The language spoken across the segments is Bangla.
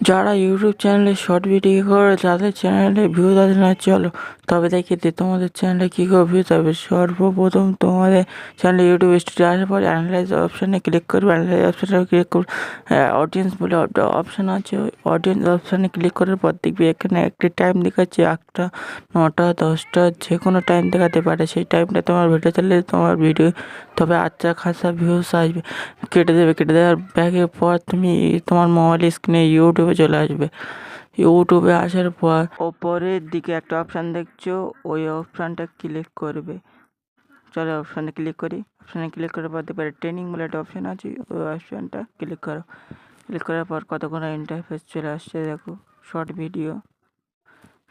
যারা ইউটিউব চ্যানেলে শর্ট ভিডিও করে, তাদের চ্যানেলে ভিউ আসে না, চলো। তবে দেখি যে তোমাদের চ্যানেলে কী করে ভিউ হবে সর্বপ্রথম তোমাদের চ্যানেলে ইউটিউব স্টুডিও আসার পরে অ্যানালাইজ অপশানে ক্লিক করবে। অ্যানালাইজ অপশানে ক্লিক করবে। অডিয়েন্স বলে অপশান আছে। অডিয়েন্স অপশানে ক্লিক করার পর দেখবি এখানে একটি টাইম দেখাচ্ছে একটা নটা, দশটা যে কোনো টাইম দেখাতে পারে। সেই টাইমটা তোমার ভিডিও চাইলে তোমার ভিডিও তবে আচ্ছা খাসা ভিউস আসবে। কেটে দেবে, কেটে দেওয়ার ব্যাগের পর তুমি তোমার মোবাইল স্ক্রিনে ইউটিউবে চলে আসবে। ইউটিউবে আসার পর ওপরের দিকে একটা অপশান দেখছ, ওই অপশানটা ক্লিক করবে। চলো অপশানে ক্লিক করি। অপশানে ক্লিক করার পর দেখবে ট্রেনিং বলে একটা অপশান আছে, ওই অপশানটা ক্লিক করো। ক্লিক করার পর কতক্ষণ ইন্টারফেস চলে আসছে দেখো শর্ট ভিডিও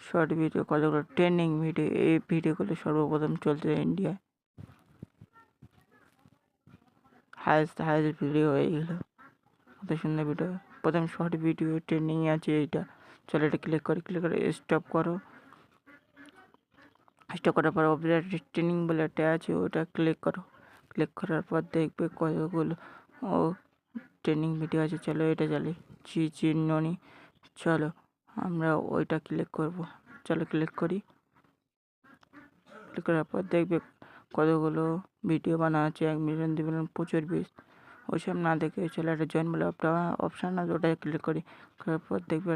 শর্ট ভিডিও কতগুলো ট্রেনিং ভিডিও এই ভিডিওগুলো সর্বপ্রথম চলছে ইন্ডিয়ায় হায়েস্ট হায়েস্ট ভিডিও হয়ে গেলো। কত সুন্দর ভিডিও প্রথম শর্ট ভিডিও ট্রেনিং আছে এইটা। চলো এটা ক্লিক করে ক্লিক করে স্টপ করো। স্টপ করার পর অপারেটর ট্রেনিং বলে একটা আছে, ওটা ক্লিক করো। ক্লিক করার পর দেখবে কতগুলো, ও ট্রেনিং ভিডিও আছে। চলো এটা চালি চি জি ননি চলো আমরা ওইটা ক্লিক করব। চলো ক্লিক করি। ক্লিক করার পর দেখবে কতগুলো ভিডিও বানা আছে। এক মিলিয়ন দু মিলিয়ন প্রচুর ভিউজ ওইসব না দেখে চলে একটা জয়েন বলে অপশান আছে ওটায় ক্লিক করি। করার পর দেখবে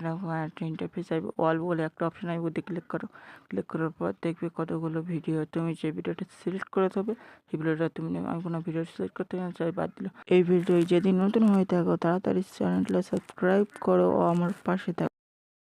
একটা ইন্টারফেস আসবে অল বলে একটা অপশান আসবে ওতে ক্লিক করো। ক্লিক করার পর দেখবে কতগুলো ভিডিও তুমি যে ভিডিওটা সিলেক্ট করে দেবে সেই ভিডিওটা তুমি আমি কোনো ভিডিও সিলেক্ট করতে চাই বাদ দিল এই ভিডিও যেদিন নতুন হয়ে থাকো, তাড়াতাড়ি চ্যানেলটা সাবস্ক্রাইব করো ও আমার পাশে থাকো।